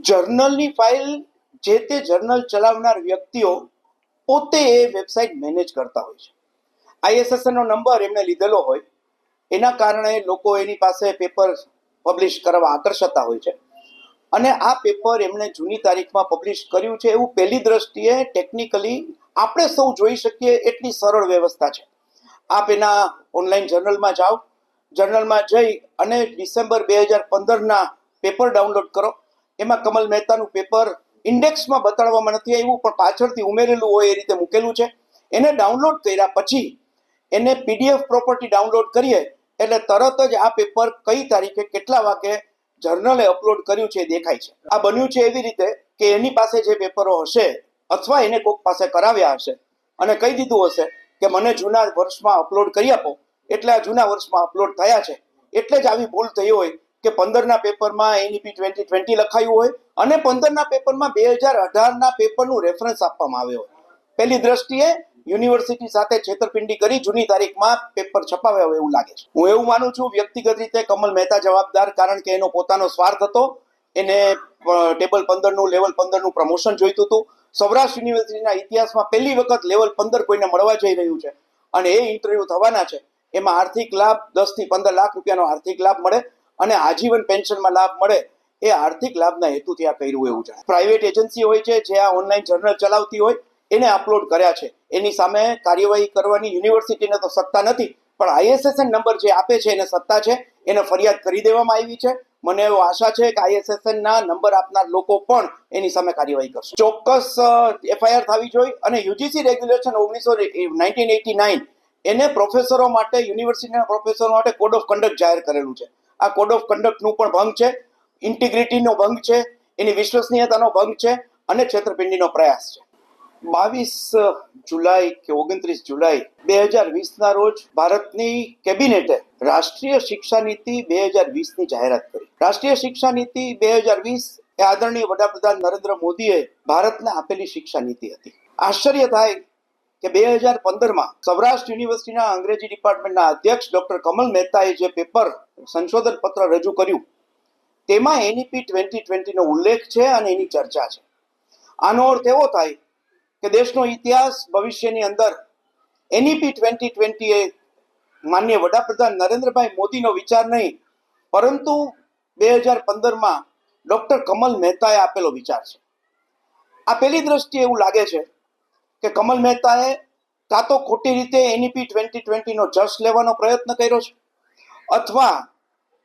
જર્નલની file જે તે journal ચલાવનાર વ્યક્તિઓ પોતે એ વેબસાઇટ મેનેજ કરતા હોય છે. ISSN નંબર એમને લીધેલો હોય, એના કારણે લોકો એની પાસે પેપર પબ્લિશ કરવા આકર્ષતા હોય છે. અને આ પેપર એમણે જૂની તારીખમાં પબ્લિશ કર્યું છે એવું પહેલી દ્રષ્ટિએ ટેકનિકલી આપણે સૌ જોઈ શકીએ એટલી સરળ વ્યવસ્થા છે. આપ એના ઓનલાઈન જર્નલમાં જાઓ, જર્નલમાં જઈ અને ડિસેમ્બર બે હજાર પંદરના પેપર ડાઉનલોડ કરો. એમાં કમલ મહેતાનું પેપર ઇન્ડેક્સમાં બતાડવામાં નથી આવ્યું, પણ પાછળથી ઉમેરેલું હોય એ રીતે મૂકેલું છે. એને ડાઉનલોડ કર્યા પછી એને પીડીએફ પ્રોપર્ટી ડાઉનલોડ કરીએ, એટલે તરત જ આ પેપર કઈ તારીખે કેટલા વાગે જર્નલે અપલોડ કર્યું છે દેખાય છે. આ બન્યું છે એવી રીતે કે એની પાસે જે પેપરો હશે, અથવા એને કોઈક પાસે કરાવ્યા હશે, અને કહી દીધું હશે કે મને જૂના વર્ષમાં અપલોડ કરી આપો, એટલે આ જૂના વર્ષમાં અપલોડ થયા છે. એટલે જ આવી ભૂલ થઈ હોય કે પંદરના પેપરમાં એનઈપી ટ્વેન્ટી ટ્વેન્ટી લખાયું હોય અને પંદરના પેપરમાં બે હજાર અઢારના પેપરનું રેફરન્સ આપવામાં આવ્યો હોય. પહેલી દ્રષ્ટિએ યુનિવર્સિટી સાથે છેતરપિંડી કરી જૂની તારીખમાં પેપર છપાવ્યા હોય એવું લાગે છે. હું એવું માનું છું વ્યક્તિગત રીતે કમલ મહેતા જવાબદાર કારણ કે એનો પોતાનો સ્વાર્થ હતો. એને ટેબલ પંદરનું, લેવલ પંદરનું પ્રમોશન જોઈતું હતું. સૌરાષ્ટ્ર યુનિવર્સિટીના ઇતિહાસમાં પહેલી વખત લેવલ પંદર કોઈને મળવા જઈ રહ્યું છે. અને એ ઇન્ટરવ્યુ થવાના છે. એમાં આર્થિક લાભ દસથી પંદર લાખ રૂપિયાનો આર્થિક લાભ મળે. અને આજીવન પેન્શનમાં લાભ મળે એ આર્થિક લાભના હેતુથી આ કર્યું એવું છે પ્રાઇવેટ એજન્સી હોય છે, જે આ ઓનલાઈન જર્નલ ચલાવતી હોય, એને અપલોડ કર્યા છે. એની સામે કાર્યવાહી કરવાની યુનિવર્સિટીને તો સત્તા નથી, પણ આઈએસએસએન નંબર જે આપે છે એને સત્તા છે, એને ફરિયાદ કરી દેવામાં આવી છે. મને એવો આશા છે કે આઈએસએસએન ના નંબર આપનાર લોકો પણ એની સામે કાર્યવાહી કરશે. ચોક્કસ એફઆઈઆર થવી જોઈએ અને યુજીસી રેગ્યુલેશન ઓગણીસો નાઇન્ટીન એટી નાઇન એને પ્રોફેસરો માટે યુનિવર્સિટીના પ્રોફેસરો માટે કોડ ઓફ કન્ડક્ટ જાહેર કરેલું છે. આ કોડ ઓફ કન્ડક્ટનું પણ ભંગ છે. ઇન્ટિગ્રિટીનો ભંગ છે. એની વિશ્વસનીયતાનો ભંગ છે અને છેતરપિંડીનો પ્રયાસ છે. બાવીસ જુલાઈ કે ઓગણત્રીસ જુલાઈ બે હજાર વીસના રોજ ભારતની કેબિનેટે રાષ્ટ્રીય શિક્ષા નીતિ બે હજાર વીસની જાહેરાત કરી. રાષ્ટ્રીય શિક્ષા નીતિ બે હજાર વીસ એ આદરણીય વડાપ્રધાન નરેન્દ્ર મોદીએ ભારતને આપેલી શિક્ષા નીતિ હતી. આશ્ચર્ય થાય કે બે હજાર પંદરમાં સૌરાષ્ટ્ર યુનિવર્સિટીના અંગ્રેજી ડિપાર્ટમેન્ટના અધ્યક્ષ ડોક્ટર કમલ મહેતાએ જે પેપર સંશોધન પત્ર રજૂ કર્યું, તેમાં એનઈપી ટ્વેન્ટી ટ્વેન્ટીનો ઉલ્લેખ છે અને એની ચર્ચા છે. આનો અર્થ એવો થાય કે દેશનો ઇતિહાસ ભવિષ્યની અંદર એનઈપી ટ્વેન્ટી ટ્વેન્ટી એ માન્ય વડાપ્રધાન નરેન્દ્રભાઈ મોદીનો વિચાર નહીં, પરંતુ બે હજાર પંદરમાં ડોક્ટર કમલ મહેતાએ આપેલો વિચાર છે. આ પેલી દ્રષ્ટિએ એવું લાગે છે કે કમલ મહેતાએ કાં તો ખોટી રીતે એનઈપી ટ્વેન્ટી ટ્વેન્ટીનો જસ લેવાનો પ્રયત્ન કર્યો છે, અથવા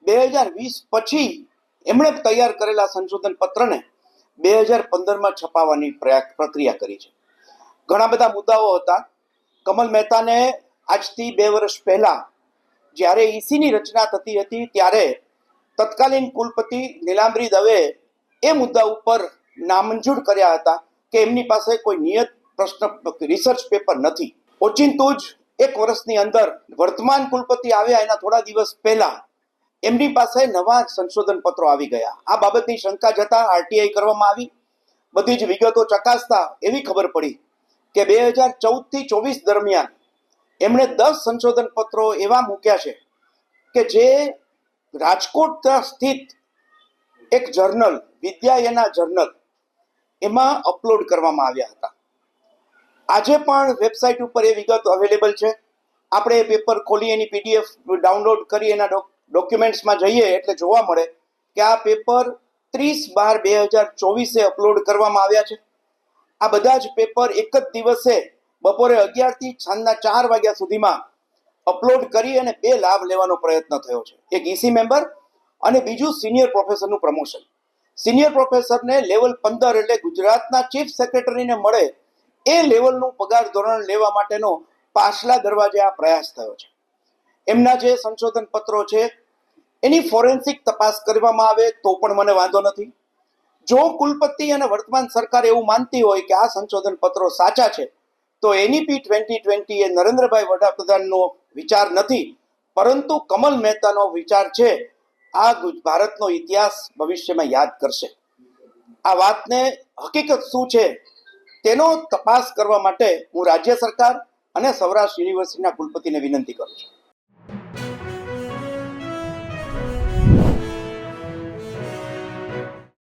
બે હજાર વીસ પછી એમણે તૈયાર કરેલા સંશોધન પત્રને બે હજાર પંદરમાં છપાવવાની પ્રક્રિયા કરી છે. ઘણા બધા મુદ્દાઓ હતા. કમલ મહેતાને આજથી બે વર્ષ પહેલા જ્યારે ઈસીની રચના થતી હતી, ત્યારે તત્કાલીન કુલપતિ નીલાંબરી દવે એ મુદ્દા ઉપર નામંજૂર કર્યા હતા કે એમની પાસે કોઈ નિયત પ્રશ્ન રિસર્ચ પેપર નથી. ઓચિંતું જ એક વર્ષની અંદર વર્તમાન કુલપતિ આવ્યા એના થોડા દિવસ પહેલા. એમની પાસે નવા સંશોધન પત્રો આવી ગયા. આ બાબતની શંકા જતા આરટીઆઈ કરવામાં આવી. બધી જ વિગતો ચકાસતા એવી ખબર પડી કે બે હજાર ચૌદથી ચોવીસ દરમિયાન એમણે દસ સંશોધન પત્રો એવા મૂક્યા છે કે જે રાજકોટ સ્થિત એક જર્નલ વિદ્યાયના જર્નલ એમાં અપલોડ કરવામાં આવ્યા હતા. આજે પણ વેબસાઇટ ઉપર એ વિગત અવેલેબલ છે. આપણે એ પેપર ખોલી એની પીડીએફ ડાઉનલોડ કરી, એના ડોક્યુમેન્ટ્સમાં જઈએ, એટલે જોવા મળે કે આ પેપર ત્રીસ બાર બે હજાર ચોવીસે અપલોડ કરવામાં આવ્યા છે. આ બધા જ પેપર એક જ દિવસે બપોરે અગિયારથી સાંજના ચાર વાગ્યા સુધીમાં અપલોડ કરી અને બે લાભ લેવાનો પ્રયત્ન થયો છે. એક ઈસી મેમ્બર અને બીજું સિનિયર પ્રોફેસરનું પ્રમોશન સિનિયર પ્રોફેસરને લેવલ પંદર એટલે ગુજરાતના ચીફ સેક્રેટરીને મળે એ લેવલનું પગાર ધોરણ લેવા માટેનો પાછલા દરવાજે આ પ્રયાસ થયો છે. એમના જે સંશોધન પત્રો છે, એની ફોરેન્સિક તપાસ કરવામાં આવે તો પણ મને વાંધો નથી. જો કુલપતિ અને વર્તમાન સરકાર એવું માનતી હોય કે આ સંશોધન પત્રો સાચા છે, તો એનઈપી ટ્વેન્ટી ટ્વેન્ટી એ નરેન્દ્રભાઈ વડાપ્રધાનનો વિચાર નથી, પરંતુ કમલ મહેતાનો વિચાર છે, આ ભારતનો ઇતિહાસ ભવિષ્યમાં યાદ કરશે. આ વાતને હકીકત શું છે? તેનો તપાસ કરવા માટે હું રાજ્ય સરકાર અને સૌરાષ્ટ્ર યુનિવર્સિટીના કુલપતિને વિનંતી કરું છું.